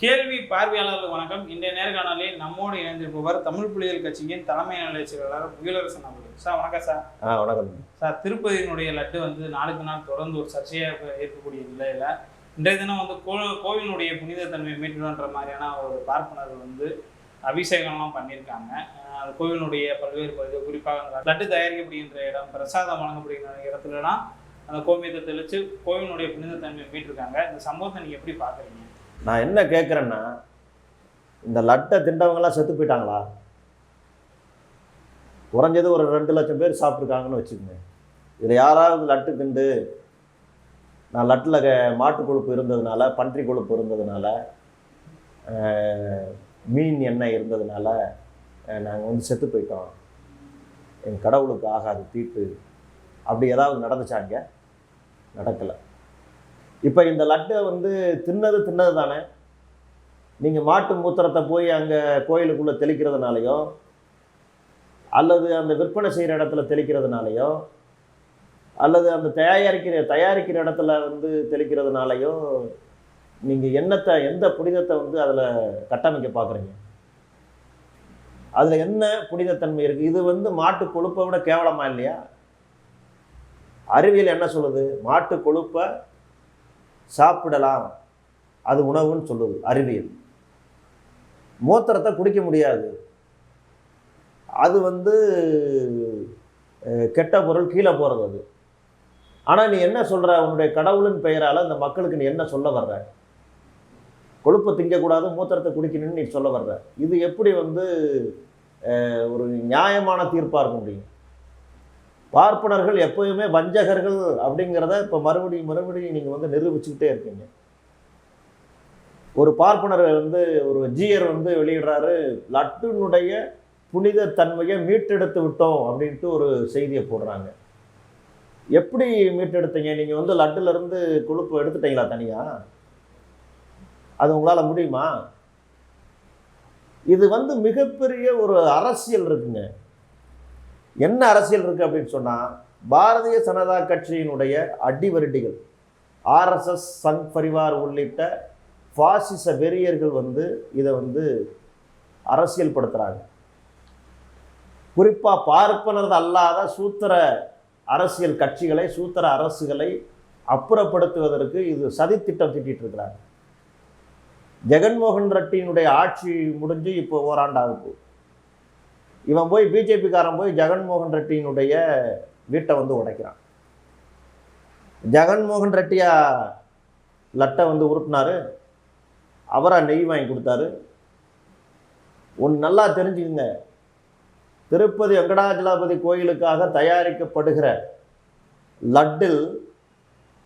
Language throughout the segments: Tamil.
கேள்வி பார்வையாளர்களுக்கு வணக்கம். இன்றைய நேர்காணலில் நம்மோடு இணைந்திருப்பவர் தமிழ் புலிகள் கட்சியின் தலைமை நிலைய செயலாளர் புயலரசன் அவர்கள். சார் வணக்கம் சார். ஆ வணக்கம். சார் திருப்பதியினுடைய லட்டு வந்து நாளுக்கு நாள் தொடர்ந்து ஒரு சர்ச்சையாக இருக்கக்கூடிய நிலையில இன்றைய தினம் வந்து கோ கோவிலுடைய புனித தன்மையை மீட்டணுன்ற மாதிரியான ஒரு பார்ப்பனர்கள் வந்து அபிஷேகம்லாம் பண்ணியிருக்காங்க. அந்த கோவிலுடைய பல்வேறு பகுதிகள் குறிப்பாக லட்டு தயாரிக்கப்படுகின்ற இடம் பிரசாதம் வழங்கப்படுகின்ற இடத்துலலாம் அந்த கோமியத்தை தெளித்து கோவிலுடைய புனித தன்மையை மீட்டிருக்காங்க. இந்த சம்பவத்தை நீங்கள் எப்படி பார்க்குறீங்க? நான் என்ன கேட்குறேன்னா இந்த லட்டை திண்டவங்களாம் செத்து போயிட்டாங்களா? குறைஞ்சது ஒரு ரெண்டு லட்சம் பேர் சாப்பிட்ருக்காங்கன்னு வச்சுக்கோங்க. இதில் யாராவது லட்டு திண்டு நான் லட்டில் க மாட்டு கொழுப்பு இருந்ததுனால பன்றி கொழுப்பு இருந்ததுனால மீன் எண்ணெய் இருந்ததுனால நாங்கள் வந்து செத்து போயிட்டோம். என் கடவுளுக்கு ஆகாது தீட்டு. அப்படி ஏதாவது நடந்துச்சாங்க நடக்கலை. இப்போ இந்த லட்டை வந்து தின்னது தின்னது தானே நீங்கள் மாட்டு மூத்திரத்தை போய் அங்கே கோயிலுக்குள்ளே தெளிக்கிறதுனாலையோ அல்லது அந்த விற்பனை செய்கிற இடத்துல தெளிக்கிறதுனாலையோ அல்லது அந்த தயாரிக்கிற தயாரிக்கிற இடத்துல வந்து தெளிக்கிறதுனாலையோ நீங்கள் என்னத்தை எந்த புனிதத்தை வந்து அதில் கட்டமைக்க பார்க்குறீங்க அதில் என்ன புனிதத்தன்மை இருக்குது இது வந்து மாட்டு கொழுப்பை விட கேவலமாக இல்லையா? அறிவியல் என்ன சொல்லுது? மாட்டு கொழுப்பை சாப்பிடலாம். அது உணவுன்னு சொல்லுது அறிவியல். மூத்திரத்தை குடிக்க முடியாது. அது வந்து கெட்ட பொருள் கீழே போகிறது அது. ஆனால் நீ என்ன சொல்கிற உன்னுடைய கடவுளின் பெயரால் அந்த மக்களுக்கு நீ என்ன சொல்ல வர்ற? கொழுப்பை திங்கக்கூடாது மூத்திரத்தை குடிக்கணும்னு நீ சொல்ல வர்ற. இது எப்படி வந்து ஒரு நியாயமான தீர்ப்பாக இருக்க முடியும்? பார்ப்பனர்கள் எப்போயுமே வஞ்சகர்கள் அப்படிங்கிறத இப்போ மறுபடியும் மறுபடியும் நீங்கள் வந்து நிரூபிச்சுக்கிட்டே இருக்கீங்க. ஒரு பார்ப்பனர் வந்து ஒரு ஜீயர் வந்து வெளியிடுறாரு லட்டுனுடைய புனித தன்மையை மீட்டெடுத்து விட்டோம் அப்படின்ட்டு ஒரு செய்தியை போடுறாங்க. எப்படி மீட்டெடுத்தீங்க? நீங்கள் வந்து லட்டுலேருந்து கொழுப்பு எடுத்துட்டீங்களா தனியாக அது உங்களால் முடியுமா? இது வந்து மிகப்பெரிய ஒரு அரசியல் இருக்குங்க. என்ன அரசியல் இருக்குது அப்படின்னு சொன்னால் பாரதிய ஜனதா கட்சியினுடைய அடிவருடிகள் ஆர்எஸ்எஸ் சங் பரிவார் உள்ளிட்ட பாசிச வெறியர்கள் வந்து இதை வந்து அரசியல் படுத்துகிறாங்க குறிப்பாக பார்ப்பனது அல்லாத சூத்திர அரசியல் கட்சிகளை சூத்திர அரசுகளை அப்புறப்படுத்துவதற்கு இது சதித்திட்டம் திட்டிகிட்டு இருக்கிறாங்க ஜெகன்மோகன் ரெட்டியினுடைய ஆட்சி முடிஞ்சு இப்போ ஓராண்டு ஆகுது இவன் போய் பிஜேபிக்காரன் போய் ஜெகன்மோகன் ரெட்டியினுடைய வீட்டை வந்து உடைக்கிறான். ஜெகன்மோகன் ரெட்டியா லட்டை வந்து உருட்டினார். அவராக நெய் வாங்கி கொடுத்தாரு. ஒன்று நல்லா தெரிஞ்சுக்குங்க. திருப்பதி வெங்கடாஜலாபதி கோயிலுக்காக தயாரிக்கப்படுகிற லட்டில்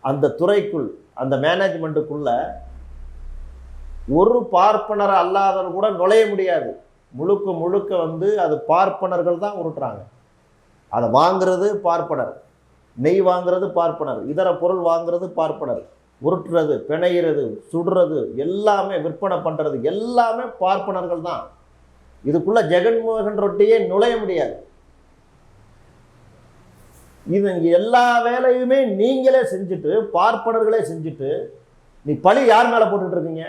அந்த துறைக்குள் அந்த மேனேஜ்மெண்ட்டுக்குள்ள ஒரு பார்ப்பனர் அல்லாதவர் கூட நுழைய முடியாது. முழுக்க முழுக்க வந்து அது பார்ப்பனர்கள் தான் உருட்டுறாங்க. அதை வாங்கிறது பார்ப்பனர். நெய் வாங்குறது பார்ப்பனர். இதர பொருள் வாங்குறது பார்ப்பனர். உருட்டுறது பிணையிறது சுடுறது எல்லாமே விற்பனை பண்ணுறது எல்லாமே பார்ப்பனர்கள் தான். இதுக்குள்ளே ஜெகன்மோகன் ரொட்டியே நுழைய முடியாது. இது எல்லா வேலையுமே நீங்களே செஞ்சுட்டு பார்ப்பனர்களே செஞ்சுட்டு நீ பழி யார் மேலே போட்டுட்டு இருக்கீங்க?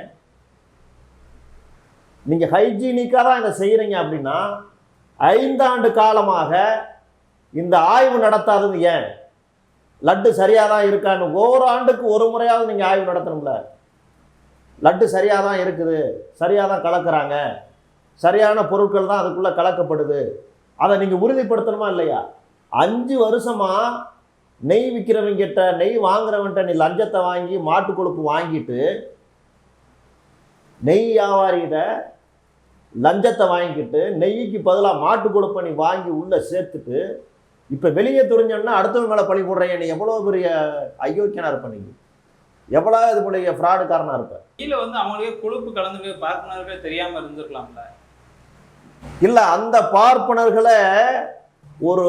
நீங்கள் ஹைஜீனிக்காக தான் இதை செய்கிறீங்க அப்படின்னா ஐந்தாண்டு காலமாக இந்த ஆய்வு நடத்தாதது ஏன்? லட்டு சரியாக தான் இருக்கான்னு ஓராண்டுக்கு ஒரு முறையாவது நீங்கள் ஆய்வு நடத்தணும்ல. லட்டு சரியாக தான் இருக்குது சரியாக தான் கலக்கிறாங்க சரியான பொருட்கள் தான் அதுக்குள்ளே கலக்கப்படுது. அதை நீங்கள் உறுதிப்படுத்தணுமா இல்லையா? அஞ்சு வருஷமாக நெய் விற்கிறவங்கிட்ட நெய் வாங்குறவன்கிட்ட நீ லஞ்சத்தை வாங்கி மாட்டு கொழுப்பு வாங்கிட்டு நெய் வியாபாரிகிட்ட லஞ்சத்தை வாங்கிக்கிட்டு நெய்க்கு பதிலாக மாட்டு கொழுப்பை நீ வாங்கி உள்ளே சேர்த்துட்டு இப்போ வெளியே துரிஞ்சோன்னா அடுத்தவங்க மேலே பழி போடுறீங்க. நீ எவ்வளோ பெரிய அயோக்கியனாக இருப்ப நீ? எவ்வளோ இது பெரிய ஃப்ராடுக்காரனாக இருப்ப? கீழே வந்து அவங்களுக்கே கொழுப்பு கலந்து பார்ப்பனர்களே தெரியாம இருந்திருக்கலாம்ல. இல்லை அந்த பார்ப்பனர்களை ஒரு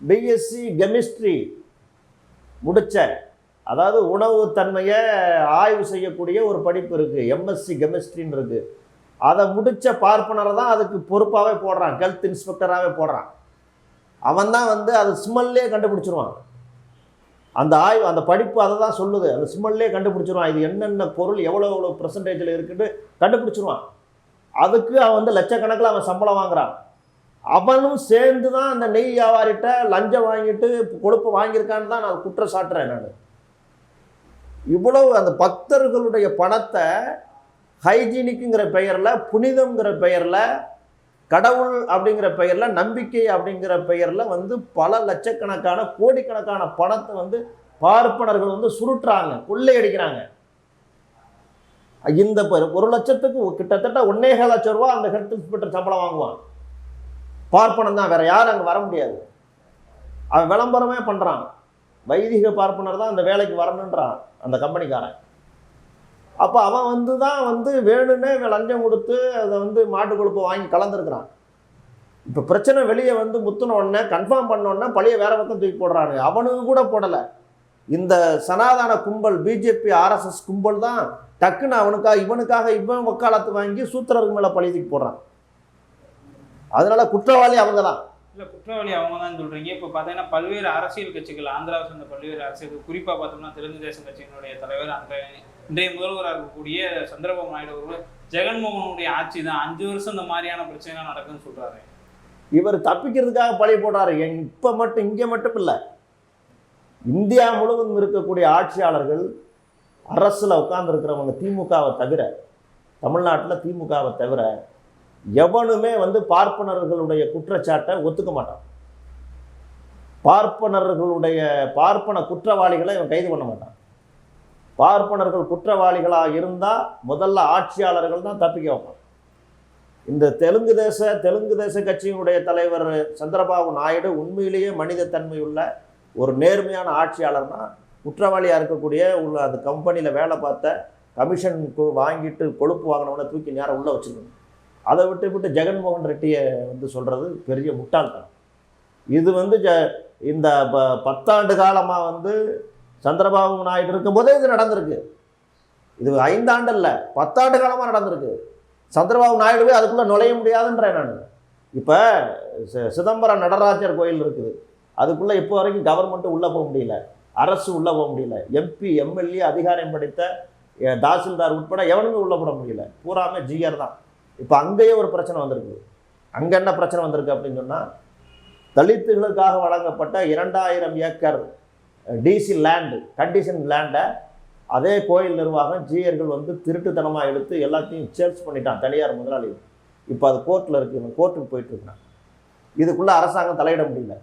பிஎஸ்சி கெமிஸ்ட்ரி முடிச்ச அதாவது உணவு தன்மையை ஆய்வு செய்யக்கூடிய ஒரு படிப்பு இருக்குது எம்எஸ்சி கெமிஸ்ட்ரின்னு இருக்குது அதை முடித்த பார்ப்பனரை தான் அதுக்கு பொறுப்பாகவே போடுறான். ஹெல்த் இன்ஸ்பெக்டராகவே போடுறான். அவன் தான் வந்து அது ஸ்மெல்லே கண்டுபிடிச்சிருவான். அந்த ஆய்வு அந்த படிப்பு அதை தான் சொல்லுது. அந்த ஸ்மெல்லே கண்டுபிடிச்சிருவான். இது என்னென்ன பொருள் எவ்வளோ எவ்வளோ பர்சன்டேஜில் இருக்குன்னு கண்டுபிடிச்சிருவான். அதுக்கு அவன் வந்து லட்சக்கணக்கில் அவன் சம்பளம் வாங்குறான். அவனும் சேர்ந்து தான் அந்த நெய் வியாபாரிட்ட லஞ்சம் வாங்கிட்டு கொழுப்பு வாங்கியிருக்கான்னு தான் நான் குற்றம் சாட்டுறேன் நான். இவ்வளவு அந்த பக்தர்களுடைய பணத்தை ஹைஜீனிக்குங்கிற பெயரில் புனிதம்ங்கிற பெயரில் கடவுள் அப்படிங்கிற பெயரில் நம்பிக்கை அப்படிங்கிற பெயரில் வந்து பல லட்சக்கணக்கான கோடிக்கணக்கான பணத்தை வந்து பார்ப்பனர்கள் வந்து சுருட்டுறாங்க கொள்ளையடிக்கிறாங்க. இந்த ஒரு லட்சத்துக்கு கிட்டத்தட்ட ஒன்னேகால் லட்சம் ரூபா அந்த ஹெல்த் இன்ஸ்பெக்டர் சம்பளம் வாங்குவான். பார்ப்பனம் தான் வேற யாரும் அங்கே வர முடியாது. அவன் விளம்பரமே பண்ணுறான் வைதிக பார்ப்பனர் தான் அந்த வேலைக்கு வரணுன்றான் அந்த கம்பெனிக்காரன். அப்போ அவன் வந்து தான் வந்து வேணும்னே இவன் லஞ்சம் கொடுத்து அதை வந்து மாட்டு கொழுப்பை வாங்கி கலந்துருக்கிறான். இப்போ பிரச்சனை வெளியே வந்து முத்துன உடனே கன்ஃபார்ம் பண்ணோடனே பழைய வேற பக்கம் தூக்கி போடுறானுங்க அவனுக்கு கூட போடலை. இந்த சனாதன கும்பல் பிஜேபி ஆர்எஸ்எஸ் கும்பல் தான் டக்குன்னு அவனுக்காக இவனுக்காக இவன் வக்காலத்து வாங்கி சூத்திரருக்கு மேலே பழி தூக்கி போடுறான். அதனால குற்றவாளி அவங்க தான். இல்லை குற்றவாளி அவங்க தான் சொல்கிறீங்க இப்போ பார்த்தீங்கன்னா பல்வேறு அரசியல் கட்சிகள் ஆந்திராவை சேர்ந்த பல்வேறு அரசியல் குறிப்பாக பார்த்தோம்னா தெலுங்கு தேசம் கட்சியினுடைய தலைவர் அந்த இன்றைய முதல்வராக இருக்கக்கூடிய சந்திரபாபு நாயுடு அவர்கள் ஜெகன்மோகனுடைய ஆட்சி தான் அஞ்சு வருஷம் இந்த மாதிரியான பிரச்சனை நடக்குன்னு சொல்கிறாரு இவர் தப்பிக்கிறதுக்காக பழி போடுறாரு எங் இப்போ மட்டும் இங்கே மட்டும் இல்லை. இந்தியா முழுவதும் இருக்கக்கூடிய ஆட்சியாளர்கள் அரசில் உட்கார்ந்துருக்கிறவங்க திமுகவை தவிர தமிழ்நாட்டில் திமுகவை தவிர எவனுமே வந்து பார்ப்பனர்களுடைய குற்றச்சாட்டை ஒத்துக்க மாட்டான். பார்ப்பனர்களுடைய பார்ப்பன குற்றவாளிகளை இவன் கைது பண்ண மாட்டான். பார்ப்பனர்கள் குற்றவாளிகளாக இருந்தால் முதல்ல ஆட்சியாளர்கள் தான் தப்பிக்க வைப்பான் இந்த தெலுங்கு தேச தெலுங்கு தேச கட்சியினுடைய தலைவர் சந்திரபாபு நாயுடு உண்மையிலேயே மனிதத்தன்மையுள்ள ஒரு நேர்மையான ஆட்சியாளர்னா குற்றவாளியாக இருக்கக்கூடிய உள்ள அந்த கம்பெனியில் வேலை பார்த்த கமிஷன் வாங்கிட்டு கொழுப்பு வாங்கினவனை தூக்கி நேரம் உள்ளே வச்சுருக்கணும். அதை விட்டு விட்டு ஜெகன்மோகன் ரெட்டியை வந்து சொல்கிறது பெரிய முட்டாள்தனம். இது வந்து ஜ இந்த ப- பத்தாண்டு காலமாக வந்து சந்திரபாபு நாயுடு இருக்கும்போதே இது நடந்திருக்கு. இது ஐந்தாண்டு இல்லை பத்தாண்டு காலமாக நடந்திருக்கு. சந்திரபாபு நாயுடுவே அதுக்குள்ளே நுழைய முடியாதுன்றேன் நான். இப்போ சிதம்பரம் நடராஜர் கோயில் இருக்குது. அதுக்குள்ளே இப்போ வரைக்கும் கவர்மெண்ட்டு உள்ளே போக முடியல. அரசு உள்ளே போக முடியல. எம்பி எம்எல்ஏ அதிகாரம் படைத்த தாசில்தார் உட்பட எவனுமே உள்ளே போட முடியல. பூராமே ஜிஆர் தான். இப்போ அங்கேயே ஒரு பிரச்சனை வந்திருக்கு. அங்கே என்ன பிரச்சனை வந்திருக்கு அப்படின்னு சொன்னால் தலித்துகளுக்காக வழங்கப்பட்ட இரண்டாயிரம் ஏக்கர் டிசி லேண்டு கண்டிஷன் லேண்டை அதே கோயில் நிர்வாகம் ஜீயர்கள் வந்து திருட்டுத்தனமாக எடுத்து எல்லாத்தையும் சேர்ச் பண்ணிட்டான் தனியார் முதலாளி இப்போ அது கோர்ட்டில் இருக்குது கோர்ட்டுக்கு போயிட்டுருக்கான் இதுக்குள்ளே அரசாங்கம் தலையிட முடியல.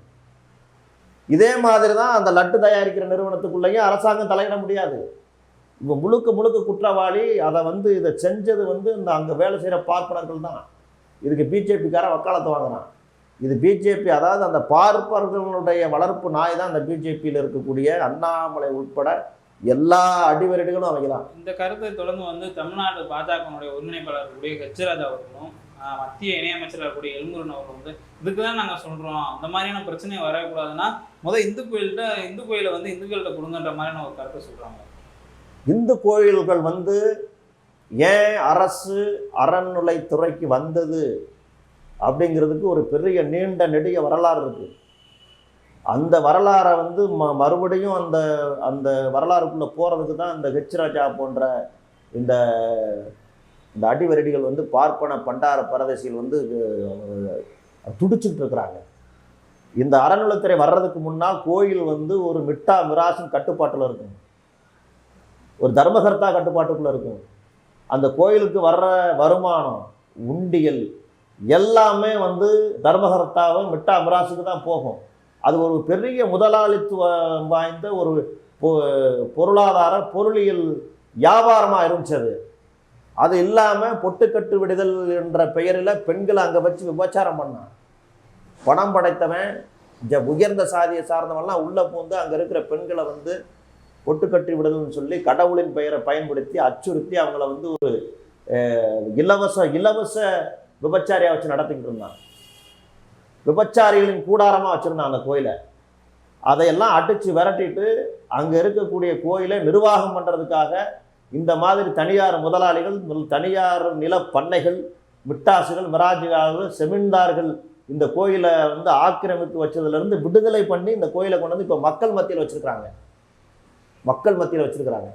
இதே மாதிரி தான் அந்த லட்டு தயாரிக்கிற நிறுவனத்துக்குள்ளேயும் அரசாங்கம் தலையிட முடியாது. இவன் முழுக்க முழுக்க குற்றவாளி அதை வந்து இதை செஞ்சது வந்து இந்த அங்கே வேலை செய்கிற பார்ப்பனர்கள் தான். இதுக்கு பிஜேபிக்காரன் வக்காலத்தை வாங்குறான். இது பிஜேபி அதாவது அந்த பார்ப்பர்களுடைய வளர்ப்பு நாய் தான் அந்த பிஜேபியில் இருக்கக்கூடிய அண்ணாமலை உட்பட எல்லா அடிவரடிகளும் அமைக்கலாம் இந்த கருத்தை தொடர்ந்து வந்து தமிழ்நாடு பாஜகனுடைய ஒருங்கிணைப்பாளர் கூடிய ஹெச்ராஜ் அவர்களும் மத்திய இணையமைச்சராக இருக்கக்கூடிய எல்முருகன் அவர்கள் வந்து இதுக்கு தான் நாங்கள் சொல்கிறோம் அந்த மாதிரியான பிரச்சனை வரக்கூடாதுன்னா முதல் இந்து கோயில்கிட்ட இந்து கோயிலை வந்து இந்துக்கள்கிட்ட கொடுங்கன்ற மாதிரியான ஒரு கருத்தை சொல்கிறாங்க இந்து கோயில்கள் வந்து ஏன் அரசு அறநிலைத்துறைக்கு வந்தது அப்படிங்கிறதுக்கு ஒரு பெரிய நீண்ட நெடிய வரலாறு இருக்குது அந்த வரலாறை வந்து ம மறுபடியும் அந்த அந்த வரலாறுக்குள்ளே போகிறதுக்கு தான் இந்த ஹெச்ராஜா போன்ற இந்த இந்த அடிவரடிகள் வந்து பார்ப்பன பண்டார பரதேசியில் வந்து துடிச்சுட்டு இருக்கிறாங்க. இந்த அறநிலத்துறை வர்றதுக்கு முன்னால் கோயில் வந்து ஒரு மிட்டா மிராசின் கட்டுப்பாட்டில் இருக்கும். ஒரு தர்மகர்த்தா கட்டுப்பாட்டுக்குள்ளே இருக்கும். அந்த கோயிலுக்கு வர்ற வருமானம் உண்டியல் எல்லாமே வந்து தர்மகர்த்தாவும் மிட்டா அமராசுக்கு தான் போகும். அது ஒரு பெரிய முதலாளித்துவம் வாய்ந்த ஒரு பொ- பொருளாதார பொருளியல் வியாபாரமாக இருந்துச்சது. அது அது இல்லாமல் பொட்டுக்கட்டு விடுதல் என்ற பெயரில் பெண்களை அங்கே வச்சு விபச்சாரம் பண்ணான். பணம் படைத்தவன் ஜ உயர்ந்த சாதியை சார்ந்தவன்லாம் உள்ளே பூந்து அங்கே இருக்கிற பெண்களை வந்து ஒட்டுக்கட்டி விடுதல்னு சொல்லி கடவுளின் பெயரை பயன்படுத்தி அச்சுறுத்தி அவங்கள வந்து ஒரு இலவச இலவச விபச்சாரியாக வச்சு நடத்திக்கிட்டு இருந்தான் விபச்சாரிகளின் கூடாரமாக வச்சுருந்தான் அந்த கோயிலை. அதையெல்லாம் அடித்து விரட்டிட்டு அங்கே இருக்கக்கூடிய கோயிலை நிர்வாகம் பண்ணுறதுக்காக இந்த மாதிரி தனியார் முதலாளிகள் தனியார் நில பண்ணைகள் மிட்டாசுகள் மிராஜிகார்கள் செமிந்தார்கள் இந்த கோயிலை வந்து ஆக்கிரமித்து வச்சதுலேருந்து விடுதலை பண்ணி இந்த கோயிலை கொண்டு வந்து இப்போ மக்கள் மத்தியில் வச்சுருக்காங்க மக்கள் மத்தியில் வச்சுருக்குறாங்க.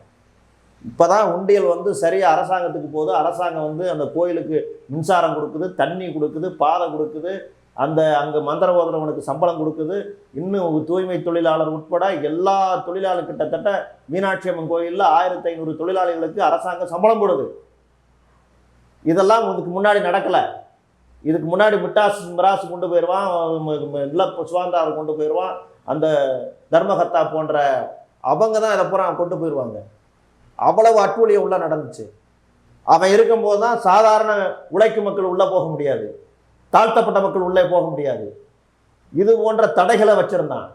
இப்போ தான் உண்டியல் வந்து சரியாக அரசாங்கத்துக்கு போகுது. அரசாங்கம் வந்து அந்த கோயிலுக்கு மின்சாரம் கொடுக்குது தண்ணி கொடுக்குது பாதை கொடுக்குது அந்த அங்கே மந்திர ஓதுறவனுக்கு சம்பளம் கொடுக்குது. இன்னும் தூய்மை தொழிலாளர் உட்பட எல்லா தொழிலாளர் கிட்டத்தட்ட மீனாட்சி அம்மன் கோயிலில் ஆயிரத்தி ஐநூறு தொழிலாளிகளுக்கு அரசாங்கம் சம்பளம் போடுது. இதெல்லாம் இதுக்கு முன்னாடி நடக்கலை. இதுக்கு முன்னாடி மிட்டாஸ் மிராசு கொண்டு போயிடுவான் இல்லை சுவாந்தார் கொண்டு போயிடுவான் அந்த தர்மகத்தா போன்ற அவங்க தான் இதை பூரா கொண்டு போயிடுவாங்க அவ்வளவு அட்டூழியம் உள்ள நடந்துச்சு. அவன் இருக்கும்போது தான் சாதாரண உழைக்கும் மக்கள் உள்ளே போக முடியாது. தாழ்த்தப்பட்ட மக்கள் உள்ளே போக முடியாது. இது போன்ற தடைகளை வச்சுருந்தான்.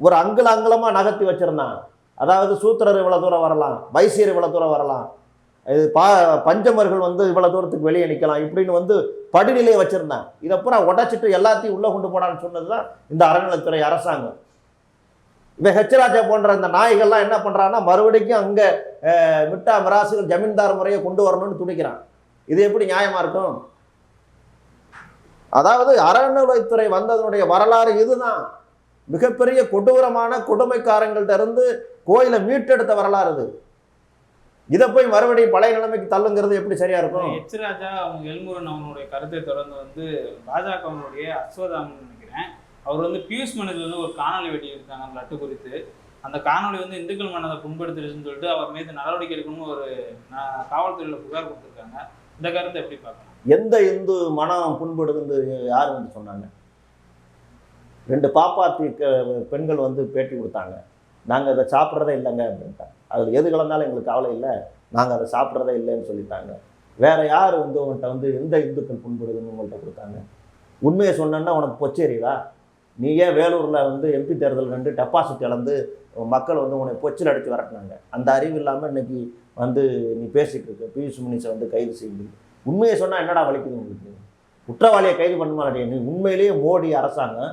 ஒரு அங்குல அங்குலமாக நகர்த்தி வச்சுருந்தான். அதாவது சூத்திரர் இவ்வளோ தூரம் வரலாம் வைசியர் இவ்வளோ தூரம் வரலாம். இது பா பஞ்சமர்கள் வந்து இவ்வளோ தூரத்துக்கு வெளியே நிற்கலாம் இப்படின்னு வந்து படிநிலையை வச்சுருந்தான். இதை பூரா உடச்சிட்டு எல்லாத்தையும் உள்ளே கொண்டு போனான்னு சொன்னது தான் இந்த அறநிலைத்துறை அரசாங்கம். இந்த ஹெச்ராஜா போன்ற இந்த நாய்கள்லாம் என்ன பண்ணுறான்னா மறுபடிக்கும் அங்கே மிட்டா மிராசுகள் ஜமீன்தார் முறையை கொண்டு வரணும்னு துணிக்கிறான். இது எப்படி நியாயமாக இருக்கும்? அதாவது அறநிலைத்துறை வந்ததனுடைய வரலாறு இதுதான். மிகப்பெரிய கொடூரமான கொடுமைக்காரங்கள்ட்ட இருந்து கோயிலை மீட்டெடுத்த வரலாறு இது. இதை போய் மறுபடியும் பழைய நிலைமைக்கு தள்ளுங்கிறது எப்படி சரியா இருக்கும்? எச் ராஜா அவங்க எல்முருகன் அவனுடைய கருத்தை தொடர்ந்து வந்து பாஜகவனுடைய அஸ்வதாமன் நினைக்கிறேன். அவர் வந்து பியூஷ் மனுக்கு வந்து ஒரு காணொலி வெளியிட்டிருக்காங்க அந்த லட்டு குறித்து. அந்த காணொலி வந்து இந்துக்கள் மனதை புண்படுத்திடுச்சுன்னு சொல்லிட்டு அவர் மீது நடவடிக்கை எடுக்கணும்னு ஒரு காவல்துறையில் புகார் கொடுத்துருக்காங்க. இந்த கருத்தை எப்படி பார்க்கலாம் எந்த இந்து மனம் புண்படுதுன்னு யார் வந்து சொன்னாங்க? ரெண்டு பாப்பாத்தி பெண்கள் வந்து பேட்டி கொடுத்தாங்க. நாங்கள் அதை சாப்பிட்றதே இல்லைங்க அப்படின்ட்டாங்க. அதில் எது கலந்தாலும் எங்களுக்கு கவலை இல்லை. நாங்கள் அதை சாப்பிட்றதே இல்லைன்னு சொல்லிட்டாங்க. வேற யார் வந்து உங்கள்கிட்ட வந்து எந்த இந்துக்கள் புண்படுதுன்னு உங்கள்கிட்ட கொடுத்தாங்க? உண்மையை சொன்னேன்னா உனக்கு பொச்சேரிதா நீ ஏன் வேலூரில் வந்து எம்பி தேர்தல் ரெண்டு டெபாசிட் இழந்து மக்கள் வந்து உன்னை பொச்சில் அடித்து வரட்டினாங்க? அந்த அறிவு இல்லாமல் இன்னைக்கு வந்து நீ பேசிகிட்டு இருக்க. பியூஷ் முனிஷை வந்து கைது செய்யுது உண்மையை சொன்னால் என்னடா வலிக்குது உங்களுக்கு? குற்றவாளியை கைது பண்ணுமா நீ உண்மையிலேயே மோடி அரசாங்கம்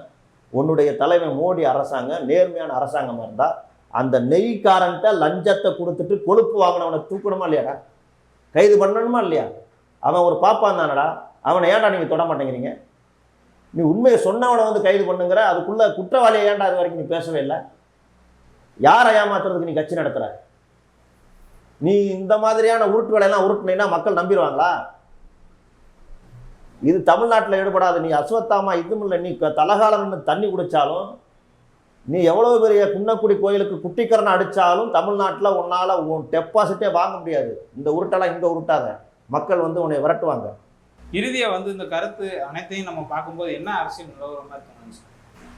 உன்னுடைய தலைமை மோடி அரசாங்கம் நேர்மையான அரசாங்கமாக இருந்தால் அந்த நெய்க்காரன்ட்ட லஞ்சத்தை கொடுத்துட்டு கொழுப்பு வாங்கினவனை தூக்கணுமா இல்லையாடா? கைது பண்ணணுமா இல்லையா? அவன் ஒரு பாப்பான் தானடா. அவனை ஏன்டா நீங்கள் தொட மாட்டேங்கிறீங்க? நீ உண்மையை சொன்னவனை வந்து கைது பண்ணுங்கிற அதுக்குள்ள குற்றவாளியை ஏன்டா அது வரைக்கும் நீ பேசவே இல்லை? யாரை ஏமாத்துறதுக்கு நீ கட்சி நடத்துகிற நீ இந்த மாதிரியான உருட்டு வேலையெல்லாம் உருட்டுனீங்கன்னா மக்கள் நம்பிடுவாங்களா? இது தமிழ்நாட்டில் ஈடுபடாது நீ அஸ்வத்தாமா இதுவும் இல்லை நீ தலகாலன்னு தண்ணி குடித்தாலும் நீ எவ்வளோ பெரிய குன்னக்குடி கோயிலுக்கு குட்டிக்கரணை அடித்தாலும் தமிழ்நாட்டில் உன்னால் உன் டெபாசிட்டே வாங்க முடியாது. இந்த உருட்டெல்லாம் இங்கே உருட்டாத. மக்கள் வந்து உன்னை விரட்டுவாங்க. இறுதியாக வந்து இந்த கருத்து அனைத்தையும் நம்ம பார்க்கும்போது என்ன அரசியல் நிலவரம் மாதிரி தோணுச்சு?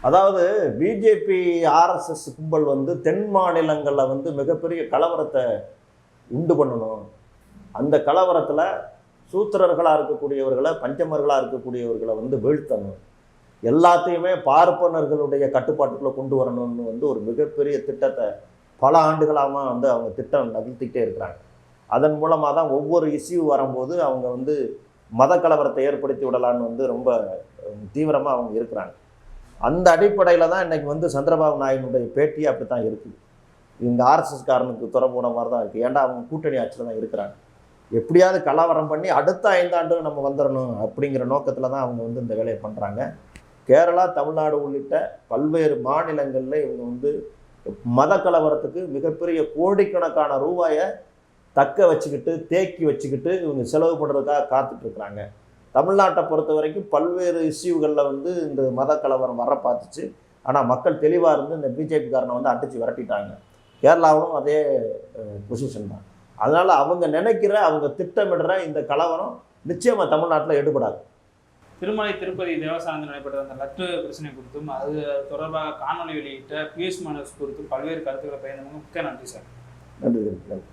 அதாவது பிஜேபி ஆர்எஸ்எஸ் கும்பல் வந்து தென் மாநிலங்களில் வந்து மிகப்பெரிய கலவரத்தை உண்டு பண்ணணும். அந்த கலவரத்தில் சூத்திரர்களாக இருக்கக்கூடியவர்களை பஞ்சமர்களாக இருக்கக்கூடியவர்களை வந்து வீழ்த்தணும். எல்லாத்தையுமே பார்ப்பனர்களுடைய கட்டுப்பாட்டுக்குள்ளே கொண்டு வரணும்னு வந்து ஒரு மிகப்பெரிய திட்டத்தை பல ஆண்டுகளாக வந்து அவங்க திட்டம் நகர்த்திக்கிட்டே இருக்கிறாங்க. அதன் மூலமாக தான் ஒவ்வொரு இஷ்யூ வரும்போது அவங்க வந்து மத கலவரத்தை ஏற்படுத்தி விடலான்னு வந்து ரொம்ப தீவிரமாக அவங்க இருக்கிறாங்க. அந்த அடிப்படையில் தான் இன்றைக்கி வந்து சந்திரபாபு நாயுனுடைய பேட்டி அப்படி தான் இருக்குது இந்த ஆர்எஸ்எஸ் காரனுக்கு துறை போன மாதிரி தான் இருக்குது ஏன்டா அவங்க கூட்டணி ஆட்சியில் தான் இருக்கிறாங்க? எப்படியாவது கலவரம் பண்ணி அடுத்த ஐந்தாண்டு நம்ம வந்துடணும் அப்படிங்கிற நோக்கத்தில் தான் அவங்க வந்து இந்த வேலையை பண்ணுறாங்க கேரளா தமிழ்நாடு உள்ளிட்ட பல்வேறு மாநிலங்களில் இவங்க வந்து மத கலவரத்துக்கு மிகப்பெரிய கோடிக்கணக்கான ரூபாயை தக்க வச்சுக்கிட்டு தேக்கி வச்சுக்கிட்டு இவங்க செலவு பண்ணுறதுக்காக காத்துட்டு இருக்கிறாங்க தமிழ்நாட்டை பொறுத்த வரைக்கும் பல்வேறு இஷ்யூகளில் வந்து இந்த மத கலவரம் வர பார்த்துச்சு. ஆனால் மக்கள் தெளிவாக இருந்து இந்த பிஜேபி காரனை வந்து அடித்து விரட்டிட்டாங்க. கேரளாவிலும் அதே பொசிஷன் தான். அதனால் அவங்க நினைக்கிற அவங்க திட்டமிடுற இந்த கலவரம் நிச்சயமாக தமிழ்நாட்டில் எடுபடாது. திருமலை திருப்பதி தேவஸ்தானத்தில் நடைபெற்ற அந்த லட்டு பிரச்சனை குறித்தும் அது தொடர்பாக காணொலி வெளியிட்ட பியூஷ் மனோஜ் குறித்தும் பல்வேறு கருத்துக்களை பயந்தவங்க மிக்க நன்றி சார். நன்றி நன்றி.